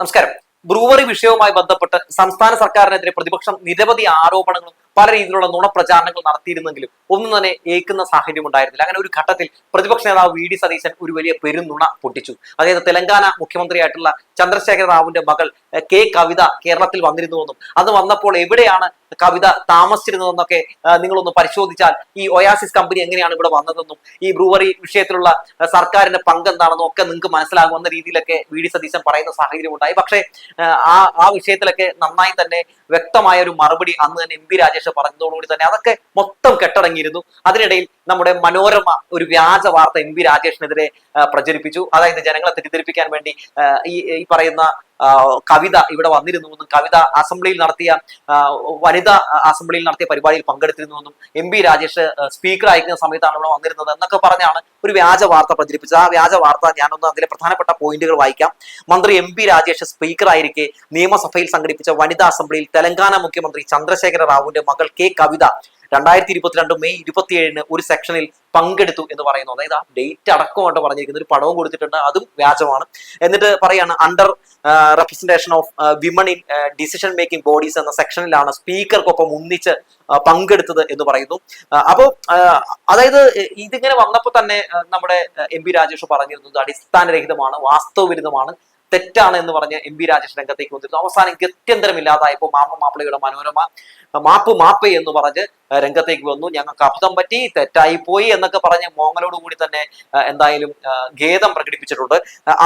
നമസ്കാരം. ബ്രൂവറി വിഷയവുമായി ബന്ധപ്പെട്ട് സംസ്ഥാന സർക്കാരിനെതിരെ പ്രതിപക്ഷം നിരവധി ആരോപണങ്ങളും പല രീതിയിലുള്ള നുണപ്രചാരണങ്ങൾ നടത്തിയിരുന്നെങ്കിലും ഒന്നും തന്നെ ഏൽക്കുന്ന സാഹചര്യം ഉണ്ടായിരുന്നില്ല. അങ്ങനെ ഒരു ഘട്ടത്തിൽ പ്രതിപക്ഷ നേതാവ് വി ഡി സതീശൻ ഒരു വലിയ പെരുന്നുണ പൊട്ടിച്ചു. അതായത് തെലങ്കാന മുഖ്യമന്ത്രിയായിട്ടുള്ള ചന്ദ്രശേഖര റാവുവിന്റെ മകൾ കെ കവിത കേരളത്തിൽ വന്നിരുന്നുവെന്നും അത് വന്നപ്പോൾ എവിടെയാണ് കവിത താമസിച്ചിരുന്നതെന്നൊക്കെ നിങ്ങളൊന്ന് പരിശോധിച്ചാൽ ഈ ഒയാസിസ് കമ്പനി എങ്ങനെയാണ് ഇവിടെ വന്നതെന്നും ഈ ബ്രൂവറി വിഷയത്തിലുള്ള സർക്കാരിന്റെ പങ്ക് എന്താണെന്നും ഒക്കെ നിങ്ങൾക്ക് മനസ്സിലാകുന്ന രീതിയിലൊക്കെ വി ഡി സതീശൻ പറയുന്ന സാഹചര്യം ഉണ്ടായി. പക്ഷേ ആ ആ വിഷയത്തിലൊക്കെ നന്നായി തന്നെ വ്യക്തമായ ഒരു മറുപടി അന്ന് തന്നെ എം പി രാജേഷ് പറഞ്ഞതോടുകൂടി തന്നെ അതൊക്കെ മൊത്തം കെട്ടടങ്ങിയിരുന്നു. അതിനിടയിൽ നമ്മുടെ മനോരമ ഒരു വ്യാജ വാർത്ത എം പി രാജേഷിനെതിരെ പ്രചരിപ്പിച്ചു. അതായത് ജനങ്ങളെ തെറ്റിദ്ധരിപ്പിക്കാൻ വേണ്ടി ഈ പറയുന്ന കവിത ഇവിടെ വന്നിരുന്നു എന്നും കവിത അസംബ്ലിയിൽ നടത്തിയ വനിതാ അസംബ്ലിയിൽ നടത്തിയ പരിപാടിയിൽ പങ്കെടുത്തിരുന്നുവെന്നും എം പി രാജേഷ് സ്പീക്കർ അയക്കുന്ന സമയത്താണ് ഇവിടെ വന്നിരുന്നത് എന്നൊക്കെ പറഞ്ഞാണ് ഒരു വ്യാജ വാർത്ത പ്രചരിപ്പിച്ചത്. ആ വ്യാജ വാർത്ത ഞാനൊന്ന് അതിലെ പ്രധാനപ്പെട്ട പോയിന്റുകൾ വായിക്കാം. മന്ത്രി എം പി രാജേഷ് സ്പീക്കർ ആയിരിക്കെ നിയമസഭയിൽ സംഘടിപ്പിച്ച വനിതാ അസംബ്ലിയിൽ തെലങ്കാന മുഖ്യമന്ത്രി ചന്ദ്രശേഖര റാവുവിന്റെ മകൾ കെ കവിത രണ്ടായിരത്തി ഇരുപത്തിരണ്ട് മെയ് ഇരുപത്തിയേഴിന് ഒരു സെക്ഷനിൽ പങ്കെടുത്തു എന്ന് പറയുന്നു. അതായത് ആ ഡേറ്റ് അടക്കമായിട്ട് പറഞ്ഞിരിക്കുന്ന ഒരു പടവും കൊടുത്തിട്ടുണ്ട്. അതും വ്യാജമാണ്. എന്നിട്ട് പറയാണ് under representation of women in decision making bodies എന്ന സെക്ഷനിലാണ് സ്പീക്കർക്കൊപ്പം ഒന്നിച്ച് പങ്കെടുത്തത് എന്ന് പറയുന്നു. അപ്പോൾ അതായത് ഇതിങ്ങനെ വന്നപ്പോൾ തന്നെ നമ്മുടെ എം പി രാജേഷ് പറഞ്ഞിരുന്നത് അടിസ്ഥാനരഹിതമാണ് വാസ്തവവിരുദ്ധമാണ്. തെറ്റാണ് എന്ന് പറഞ്ഞ് എം പി രാജേഷ് രംഗത്തേക്ക് വന്നിരുന്നു. അവസാനം ഗത്യന്തരമില്ലാതായപ്പോൾ മാമ മാപ്പിളയുടെ മനോരമ മാപ്പ് മാപ്പ് എന്ന് പറഞ്ഞ് രംഗത്തേക്ക് വന്നു. ഞങ്ങൾക്ക് അബദ്ധം പറ്റി തെറ്റായി പോയി എന്നൊക്കെ പറഞ്ഞ് മോങ്ങലോട് കൂടി തന്നെ എന്തായാലും ഖേദം പ്രകടിപ്പിച്ചിട്ടുണ്ട്.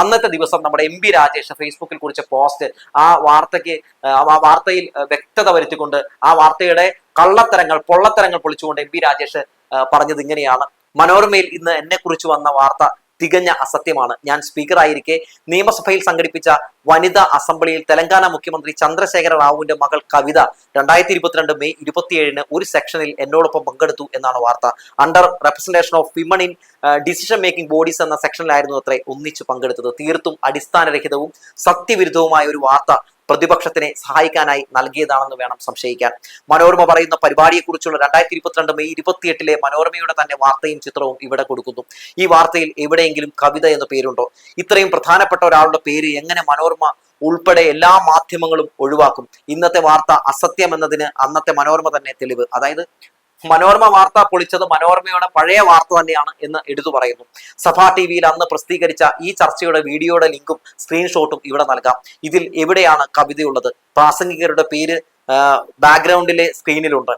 അന്നത്തെ ദിവസം നമ്മുടെ എം പി രാജേഷ് ഫേസ്ബുക്കിൽ കുറിച്ച പോസ്റ്റ് ആ വാർത്തയ്ക്ക് ആ വാർത്തയിൽ വ്യക്തത വരുത്തിക്കൊണ്ട് ആ വാർത്തയുടെ കള്ളത്തരങ്ങൾ പൊള്ളത്തരങ്ങൾ പൊളിച്ചുകൊണ്ട് എം പി രാജേഷ് പറഞ്ഞത് ഇങ്ങനെയാണ്. മനോരമയിൽ ഇന്ന് എന്നെ കുറിച്ച് വന്ന വാർത്ത തികഞ്ഞ അസത്യമാണ്. ഞാൻ സ്പീക്കറായിരിക്കെ നിയമസഭയിൽ സംഘടിപ്പിച്ച വനിതാ അസംബ്ലിയിൽ തെലങ്കാന മുഖ്യമന്ത്രി ചന്ദ്രശേഖര റാവുവിന്റെ മകൾ കവിത രണ്ടായിരത്തി ഇരുപത്തിരണ്ട് മെയ് ഇരുപത്തിയേഴിന് ഒരു സെക്ഷനിൽ എന്നോടൊപ്പം പങ്കെടുത്തു എന്നാണ് വാർത്ത. Under representation of women in decision making bodies എന്ന സെക്ഷനിലായിരുന്നു അത്രേ ഒന്നിച്ചു പങ്കെടുത്തത്. തീർത്തും അടിസ്ഥാനരഹിതവും സത്യവിരുദ്ധവുമായ ഒരു വാർത്ത പ്രതിപക്ഷത്തിനെ സഹായിക്കാനായി നൽകിയതാണെന്ന് വേണം സംശയിക്കാൻ. മനോരമ പറയുന്ന പരിപാടിയെക്കുറിച്ചുള്ള രണ്ടായിരത്തി ഇരുപത്തിരണ്ട് മെയ് ഇരുപത്തിയെട്ടിലെ മനോരമയുടെ തന്നെ വാർത്തയും ചിത്രവും ഇവിടെ കൊടുക്കുന്നു. ഈ വാർത്തയിൽ എവിടെയെങ്കിലും കവിത എന്ന പേരുണ്ടോ? ഇത്രയും പ്രധാനപ്പെട്ട ഒരാളുടെ പേര് എങ്ങനെ മനോരമ ഉൾപ്പെടെ എല്ലാ മാധ്യമങ്ങളും ഒഴിവാക്കും? ഇന്നത്തെ വാർത്ത അസത്യം എന്നതിന് അന്നത്തെ മനോരമ തന്നെ തെളിവ്. അതായത് മനോരമ വാർത്ത പൊളിച്ചത് മനോരമയുടെ പഴയ വാർത്ത തന്നെയാണ് എന്ന് എടുത്തു പറയുന്നു. സഭ ടി വിയിൽ അന്ന് പ്രസിദ്ധീകരിച്ച ഈ ചർച്ചയുടെ വീഡിയോയുടെ ലിങ്കും സ്ക്രീൻഷോട്ടും ഇവിടെ നൽകാം. ഇതിൽ എവിടെയാണ് കവിതയുള്ളത്? പ്രാസംഗികരുടെ പേര് ബാക്ക്ഗ്രൗണ്ടിലെ സ്ക്രീനിലുണ്ട്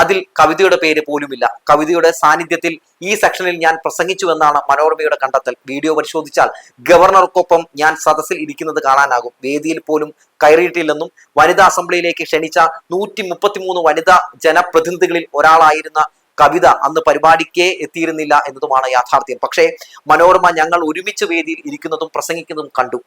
അതിൽ കവിതയുടെ പേര് പോലുമില്ല. കവിതയുടെ സാന്നിധ്യത്തിൽ ഈ സെക്ഷനിൽ ഞാൻ പ്രസംഗിച്ചു എന്നാണ് മനോരമയുടെ കണ്ടെത്തൽ. വീഡിയോ പരിശോധിച്ചാൽ ഗവർണർക്കൊപ്പം ഞാൻ സദസ്സിൽ ഇരിക്കുന്നത് കാണാനാകും. വേദിയിൽ പോലും കയറിയിട്ടില്ലെന്നും വനിതാ അസംബ്ലിയിലേക്ക് ക്ഷണിച്ച നൂറ്റി മുപ്പത്തിമൂന്ന് വനിതാ ജനപ്രതിനിധികളിൽ ഒരാളായിരുന്ന കവിത അന്ന് പരിപാടിക്കേ എത്തിയിരുന്നില്ല എന്നതുമാണ് യാഥാർത്ഥ്യം. പക്ഷേ മനോരമ ഞങ്ങൾ ഒരുമിച്ച് വേദിയിൽ ഇരിക്കുന്നതും പ്രസംഗിക്കുന്നതും കണ്ടു.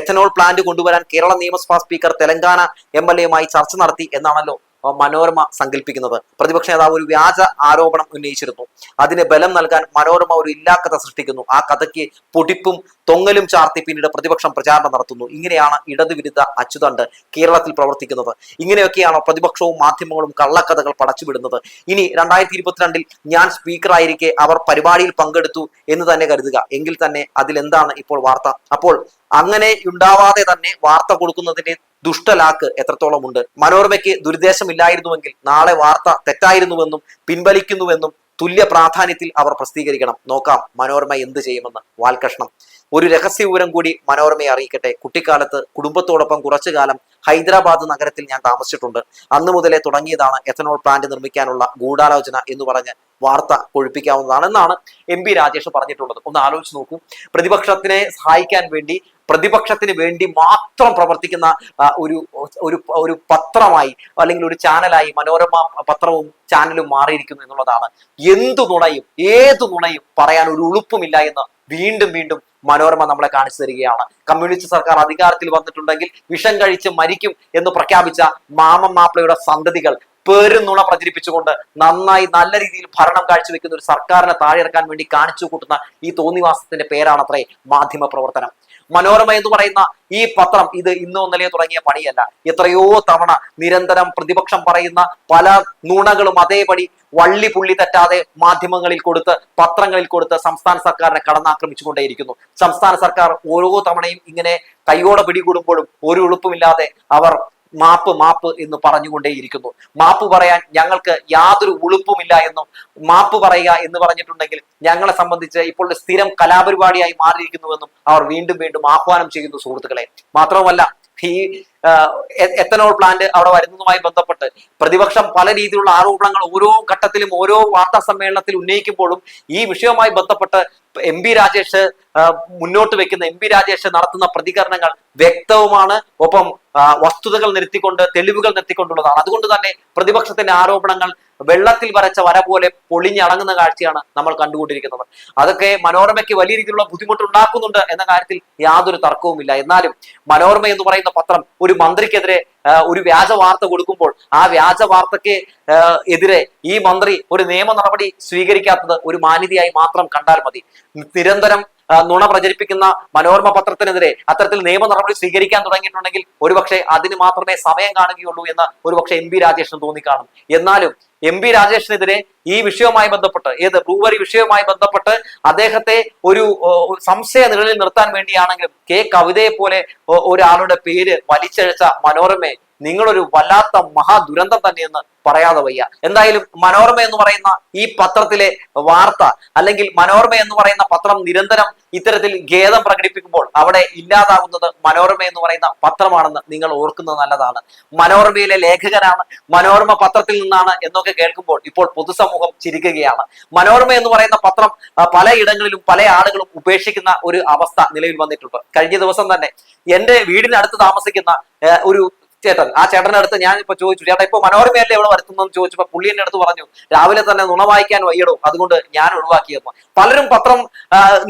എഥനോൾ പ്ലാന്റ് കൊണ്ടുവരാൻ കേരള നിയമസഭാ സ്പീക്കർ തെലങ്കാന എം എൽ എയുമായി ചർച്ച നടത്തി എന്നാണല്ലോ മനോരമ സങ്കല്പിക്കുന്നത്. പ്രതിപക്ഷ നേതാവ് ഒരു വ്യാജ ആരോപണം ഉന്നയിച്ചിരുന്നു. അതിന് ബലം നൽകാൻ മനോരമ ഒരു ഇല്ലാക്കഥ സൃഷ്ടിക്കുന്നു. ആ കഥയ്ക്ക് പൊടിപ്പും തൊങ്ങലും ചാർത്തി പിന്നീട് പ്രതിപക്ഷം പ്രചാരണം നടത്തുന്നു. ഇങ്ങനെയാണ് ഇടതുവിരുദ്ധ അച്ചുതണ്ട് കേരളത്തിൽ പ്രവർത്തിക്കുന്നത്. ഇങ്ങനെയൊക്കെയാണോ പ്രതിപക്ഷവും മാധ്യമങ്ങളും കള്ളക്കഥകൾ പടച്ചുവിടുന്നത്. ഇനി രണ്ടായിരത്തി ഇരുപത്തിരണ്ടിൽ ഞാൻ സ്പീക്കറായിരിക്കെ അവർ പരിപാടിയിൽ പങ്കെടുത്തു എന്ന് തന്നെ കരുതുക. എങ്കിൽ തന്നെ അതിലെന്താണ് ഇപ്പോൾ വാർത്ത? അപ്പോൾ അങ്ങനെ ഉണ്ടാവാതെ തന്നെ വാർത്ത കൊടുക്കുന്നതിന്റെ ദുഷ്ടലാക്ക് എത്രത്തോളമുണ്ട്? മനോരമയ്ക്ക് ദുരുദ്ദേശമില്ലായിരുന്നുവെങ്കിൽ നാളെ വാർത്ത തെറ്റായിരുന്നുവെന്നും പിൻവലിക്കുന്നുവെന്നും തുല്യ പ്രാധാന്യത്തിൽ അവർ പ്രസിദ്ധീകരിക്കണം. നോക്കാം മനോരമ എന്ത് ചെയ്യുമെന്ന്. വാൽകഷ്ണം ഒരു രഹസ്യ വിവരം കൂടി മനോരമയെ അറിയിക്കട്ടെ. കുട്ടിക്കാലത്ത് കുടുംബത്തോടൊപ്പം കുറച്ചു കാലം ഹൈദരാബാദ് നഗരത്തിൽ ഞാൻ താമസിച്ചിട്ടുണ്ട്. അന്ന് മുതലേ തുടങ്ങിയതാണ് എഥനോൾ പ്ലാന്റ് നിർമ്മിക്കാനുള്ള ഗൂഢാലോചന എന്ന് പറഞ്ഞ് വാർത്ത കൊഴിപ്പിക്കാവുന്നതാണ് എന്നാണ് എം പി രാജേഷ് പറഞ്ഞിട്ടുള്ളത്. ഒന്ന് ആലോചിച്ച് നോക്കൂ. പ്രതിപക്ഷത്തിനെ സഹായിക്കാൻ വേണ്ടി പ്രതിപക്ഷത്തിന് വേണ്ടി മാത്രം പ്രവർത്തിക്കുന്ന ഒരു ഒരു ഒരു പത്രമായി അല്ലെങ്കിൽ ഒരു ചാനലായി മനോരമ പത്രവും ചാനലും മാറിയിരിക്കുന്നു എന്നുള്ളതാണ്. എന്തു നുണയും ഏതു നുണയും പറയാൻ ഒരു ഉളുപ്പുമില്ല എന്ന് വീണ്ടും വീണ്ടും മനോരമ നമ്മളെ കാണിച്ചു തരികയാണ്. കമ്മ്യൂണിസ്റ്റ് സർക്കാർ അധികാരത്തിൽ വന്നിട്ടുണ്ടെങ്കിൽ വിഷം കഴിച്ച് മരിക്കും എന്ന് പ്രഖ്യാപിച്ച മാമം മാപ്പിളയുടെ സന്തതികൾ പേരുന്നുണ പ്രചരിപ്പിച്ചുകൊണ്ട് നന്നായി നല്ല രീതിയിൽ ഭരണം കാഴ്ചവെക്കുന്ന ഒരു സർക്കാരിനെ താഴെയിറക്കാൻ വേണ്ടി കാണിച്ചു കൂട്ടുന്ന ഈ തോന്നിവാസത്തിന്റെ പേരാണത്രേ മാധ്യമ പ്രവർത്തനം മനോരമ എന്ന് പറയുന്ന ഈ പത്രം ഇത് ഇന്നോ ഇന്നലെയോ തുടങ്ങിയ പണിയല്ല. എത്രയോ തവണ നിരന്തരം പ്രതിപക്ഷം പറയുന്ന പല നുണകളും അതേപടി വള്ളി പുള്ളി തെറ്റാതെ മാധ്യമങ്ങളിൽ കൊടുത്ത് പത്രങ്ങളിൽ കൊടുത്ത് സംസ്ഥാന സർക്കാരിനെ കടന്നാക്രമിച്ചുകൊണ്ടേയിരിക്കുന്നു. സംസ്ഥാന സർക്കാർ ഓരോ തവണയും ഇങ്ങനെ കൈയോടെ പിടികൂടുമ്പോഴും ഒരു എളുപ്പമില്ലാതെ അവർ മാപ്പ് മാപ്പ് എന്ന് പറഞ്ഞുകൊണ്ടേയിരിക്കുന്നു. മാപ്പ് പറയാൻ ഞങ്ങൾക്ക് യാതൊരു ഉളുപ്പുമില്ല എന്നും മാപ്പ് പറയുക എന്ന് പറഞ്ഞിട്ടുണ്ടെങ്കിൽ ഞങ്ങളെ സംബന്ധിച്ച് ഇപ്പോൾ സ്ഥിരം കലാപരിപാടിയായി മാറിയിരിക്കുന്നുവെന്നും അവർ വീണ്ടും വീണ്ടും ആഹ്വാനം ചെയ്യുന്നു സുഹൃത്തുക്കളെ. മാത്രവുമല്ല ഈ എത്തനോൾ പ്ലാന്റ് അവിടെ വരുന്നതുമായി ബന്ധപ്പെട്ട് പ്രതിപക്ഷം പല രീതിയിലുള്ള ആരോപണങ്ങൾ ഓരോ ഘട്ടത്തിലും ഓരോ വാർത്താ സമ്മേളനത്തിൽ ഉന്നയിക്കുമ്പോഴും ഈ വിഷയവുമായി ബന്ധപ്പെട്ട് എം പി രാജേഷ് മുന്നോട്ട് വെക്കുന്ന എം പി രാജേഷ് നടത്തുന്ന പ്രതികരണങ്ങൾ വ്യക്തവുമാണ്. ഒപ്പം വസ്തുതകൾ നിർത്തിക്കൊണ്ട് തെളിവുകൾ നിർത്തിക്കൊണ്ടുള്ളതാണ് അതുകൊണ്ട് തന്നെ പ്രതിപക്ഷത്തിന്റെ ആരോപണങ്ങൾ വെള്ളത്തിൽ വരച്ച വര പോലെ പൊളിഞ്ഞടങ്ങുന്ന കാഴ്ചയാണ് നമ്മൾ കണ്ടുകൊണ്ടിരിക്കുന്നത്. അതൊക്കെ മനോരമയ്ക്ക് വലിയ രീതിയിലുള്ള ബുദ്ധിമുട്ടുണ്ടാക്കുന്നുണ്ട് എന്ന കാര്യത്തിൽ യാതൊരു തർക്കവുമില്ല. എന്നാലും മനോരമ എന്ന് പറയുന്ന പത്രം ഒരു മന്ത്രിക്കെതിരെ ആ, ഒരു വ്യാജ വാർത്ത കൊടുക്കുമ്പോൾ ആ വ്യാജ വാർത്തയ്ക്ക് എതിരെ ഈ മന്ത്രി ഒരു നിയമ നടപടി സ്വീകരിക്കാത്തത് ഒരു മാന്യതയായി മാത്രം കണ്ടാൽ മതി. നിരന്തരം നുണ പ്രചരിപ്പിക്കുന്ന മനോരമ പത്രത്തിനെതിരെ അത്തരത്തിൽ നിയമ നടപടി സ്വീകരിക്കാൻ തുടങ്ങിയിട്ടുണ്ടെങ്കിൽ ഒരുപക്ഷെ അതിന് മാത്രമേ സമയം കാണുകയുള്ളൂ എന്ന് ഒരുപക്ഷെ എം പി രാജേഷിന് തോന്നിക്കാണും. എന്നാലും എം പി രാജേഷിനെതിരെ ഈ വിഷയവുമായി ബന്ധപ്പെട്ട് ഏത് ബ്രൂവറി വിഷയവുമായി ബന്ധപ്പെട്ട് അദ്ദേഹത്തെ ഒരു സംശയ നിഴലിൽ നിർത്താൻ വേണ്ടിയാണെങ്കിലും കെ കവിതയെ പോലെ ഒരാളുടെ പേര് വലിച്ചഴച്ച മനോരമയെ നിങ്ങളൊരു വല്ലാത്ത മഹാദുരന്തം തന്നെയെന്ന് പറയാതെ വയ്യ. എന്തായാലും മനോരമ എന്ന് പറയുന്ന ഈ പത്രത്തിലെ വാർത്ത അല്ലെങ്കിൽ മനോരമ എന്ന് പറയുന്ന പത്രം നിരന്തരം ഇത്തരത്തിൽ ഖേദം പ്രകടിപ്പിക്കുമ്പോൾ അവിടെ ഇല്ലാതാകുന്നത് മനോരമ എന്ന് പറയുന്ന പത്രമാണെന്ന് നിങ്ങൾ ഓർക്കുന്നത് നല്ലതാണ്. മനോരമയിലെ ലേഖകനാണ് മനോരമ പത്രത്തിൽ നിന്നാണ് എന്നൊക്കെ കേൾക്കുമ്പോൾ ഇപ്പോൾ പൊതുസമൂഹം ചിരിക്കുകയാണ്. മനോരമ എന്ന് പറയുന്ന പത്രം പലയിടങ്ങളിലും പല ആളുകളും ഉപേക്ഷിക്കുന്ന ഒരു അവസ്ഥ നിലവിൽ വന്നിട്ടുണ്ട്. കഴിഞ്ഞ ദിവസം തന്നെ എന്റെ വീടിനടുത്ത് താമസിക്കുന്ന ഒരു ചേട്ടൻ. ആ ചേട്ടന്റെ അടുത്ത് ഞാൻ ഇപ്പൊ ചോദിച്ചു ചേട്ടാ ഇപ്പൊ മനോരമയല്ലേ ഇവിടെ വരുത്തുന്നതെന്ന് ചോദിച്ചപ്പോ പുള്ളി എന്റെ അടുത്ത് പറഞ്ഞു രാവിലെ തന്നെ നുണ വായിക്കാൻ വയ്യടോ അതുകൊണ്ട് ഞാൻ ഒഴിവാക്കിയെന്ന് പലരും പത്രം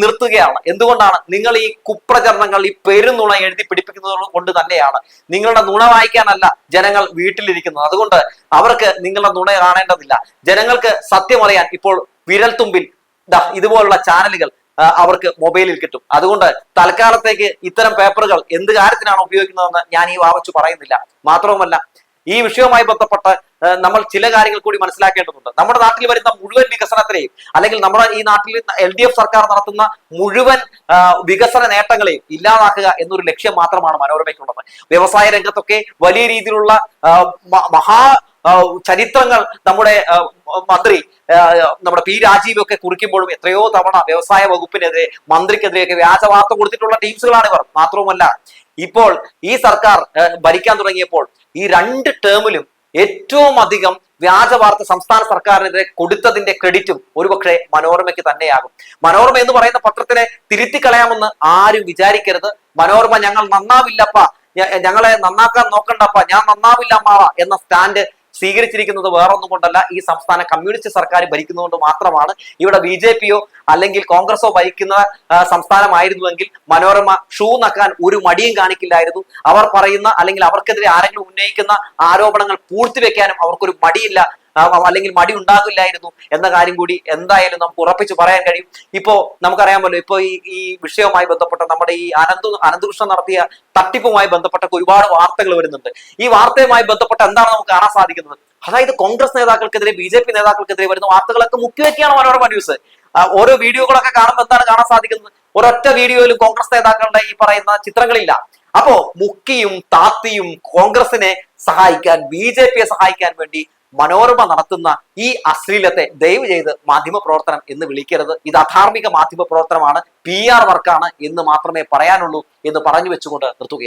നിർത്തുകയാണ്. എന്തുകൊണ്ടാണ്? നിങ്ങൾ ഈ കുപ്രചരണങ്ങൾ ഈ പെരുന്നുണ എഴുതി പിടിപ്പിക്കുന്നത് കൊണ്ട് തന്നെയാണ് നിങ്ങളുടെ നുണ വായിക്കാനല്ല ജനങ്ങൾ വീട്ടിലിരിക്കുന്നത്. അതുകൊണ്ട് അവർക്ക് നിങ്ങളുടെ നുണ കാണേണ്ടതില്ല. ജനങ്ങൾക്ക് സത്യം അറിയാൻ ഇപ്പോൾ വിരൽത്തുമ്പിൽ ഇതുപോലുള്ള ചാനലുകൾ അവർക്ക് മൊബൈലിൽ കിട്ടും. അതുകൊണ്ട് തൽക്കാലത്തേക്ക് ഇത്തരം പേപ്പറുകൾ എന്ത് കാര്യത്തിനാണ് ഉപയോഗിക്കുന്നതെന്ന് ഞാൻ ഈ വാവച്ചു പറയുന്നില്ല. മാത്രവുമല്ല ഈ വിഷയവുമായി ബന്ധപ്പെട്ട് നമ്മൾ ചില കാര്യങ്ങൾ കൂടി മനസ്സിലാക്കേണ്ടതുണ്ട്. നമ്മുടെ നാട്ടിൽ വരുന്ന മുഴുവൻ വികസനത്തിനെയും അല്ലെങ്കിൽ നമ്മുടെ ഈ നാട്ടിൽ എൽ ഡി എഫ് സർക്കാർ നടത്തുന്ന മുഴുവൻ വികസന നേട്ടങ്ങളെയും ഇല്ലാതാക്കുക എന്നൊരു ലക്ഷ്യം മാത്രമാണ് മനോരമയ്ക്കുള്ളത്. വ്യവസായ രംഗത്തൊക്കെ വലിയ രീതിയിലുള്ള മഹാ ചരിത്രങ്ങൾ നമ്മുടെ മന്ത്രി നമ്മുടെ പി രാജീവ് ഒക്കെ കുറിക്കുമ്പോഴും എത്രയോ തവണ വ്യവസായ വകുപ്പിനെതിരെ മന്ത്രിക്കെതിരെയൊക്കെ വ്യാജ വാർത്ത കൊടുത്തിട്ടുള്ള ടീംസുകളാണ് ഇവർ. മാത്രവുമല്ല ഇപ്പോൾ ഈ സർക്കാർ ഭരിക്കാൻ തുടങ്ങിയപ്പോൾ ഈ രണ്ട് ടേമിലും ഏറ്റവും അധികം വ്യാജ വാർത്ത സംസ്ഥാന സർക്കാരിനെതിരെ കൊടുത്തതിന്റെ ക്രെഡിറ്റും ഒരുപക്ഷെ മനോരമയ്ക്ക് തന്നെയാകും. മനോരമ എന്ന് പറയുന്ന പത്രത്തിനെ തിരുത്തി കളയാമെന്ന് ആരും വിചാരിക്കരുത്. മനോരമ ഞങ്ങൾ നന്നാവില്ലപ്പ ഞങ്ങളെ നന്നാക്കാൻ നോക്കണ്ടപ്പ ഞാൻ നന്നാവില്ല അമ്മാവ എന്ന സ്റ്റാൻഡ് സ്വീകരിച്ചിരിക്കുന്നത് വേറൊന്നും കൊണ്ടല്ല. ഈ സംസ്ഥാന കമ്മ്യൂണിസ്റ്റ് സർക്കാർ ഭരിക്കുന്നതുകൊണ്ട് മാത്രമാണ് ഇവിടെ ബി ജെ പിയോ അല്ലെങ്കിൽ കോൺഗ്രസോ ഭരിക്കുന്ന സംസ്ഥാനമായിരുന്നുവെങ്കിൽ മനോരമ ഷൂ നക്കാൻ ഒരു മടിയും കാണിക്കില്ലായിരുന്നു. അവർ പറയുന്ന അല്ലെങ്കിൽ അവർക്കെതിരെ ആരെങ്കിലും ഉന്നയിക്കുന്ന ആരോപണങ്ങൾ പൂഴ്ത്തിവെക്കാനും അവർക്കൊരു മടിയില്ല. അല്ലെങ്കിൽ മടി ഉണ്ടാകില്ലായിരുന്നു എന്ന കാര്യം കൂടി എന്തായാലും നമുക്ക് ഉറപ്പിച്ച് പറയാൻ കഴിയും. ഇപ്പോ നമുക്കറിയാമല്ലോ ഇപ്പോ ഈ ഈ വിഷയവുമായി ബന്ധപ്പെട്ട നമ്മുടെ ഈ അനന്തു അനന്തകൃഷ്ണൻ നടത്തിയ തട്ടിപ്പുമായി ബന്ധപ്പെട്ട ഒരുപാട് വാർത്തകൾ വരുന്നുണ്ട്. ഈ വാർത്തയുമായി ബന്ധപ്പെട്ട് എന്താണ് നമുക്ക് കാണാൻ സാധിക്കുന്നത്? അതായത് കോൺഗ്രസ് നേതാക്കൾക്കെതിരെ ബി ജെ പി നേതാക്കൾക്കെതിരെ വരുന്ന വാർത്തകളൊക്കെ മുക്കിവെക്കുകയാണ് മനോരമ ന്യൂസ്. ഓരോ വീഡിയോകളൊക്കെ കാണുമ്പോൾ എന്താണ് കാണാൻ സാധിക്കുന്നത്? ഒരൊറ്റ വീഡിയോയിലും കോൺഗ്രസ് നേതാക്കളുടെ ഈ പറയുന്ന ചിത്രങ്ങളില്ല. അപ്പോ മുക്കിയും താത്തിയും കോൺഗ്രസിനെ സഹായിക്കാൻ ബി ജെ പിയെ സഹായിക്കാൻ വേണ്ടി മനോരമ നടത്തുന്ന ഈ അശ്ലീലത്തെ ദയവ് ചെയ്ത് മാധ്യമ പ്രവർത്തനം എന്ന് വിളിക്കരുത്. ഇത് അധാർമിക മാധ്യമ പ്രവർത്തനമാണ് പി ആർ വർക്കാണ് എന്ന് മാത്രമേ പറയാനുള്ളൂ എന്ന് പറഞ്ഞു വെച്ചുകൊണ്ട് നിർത്തുകയാണ്.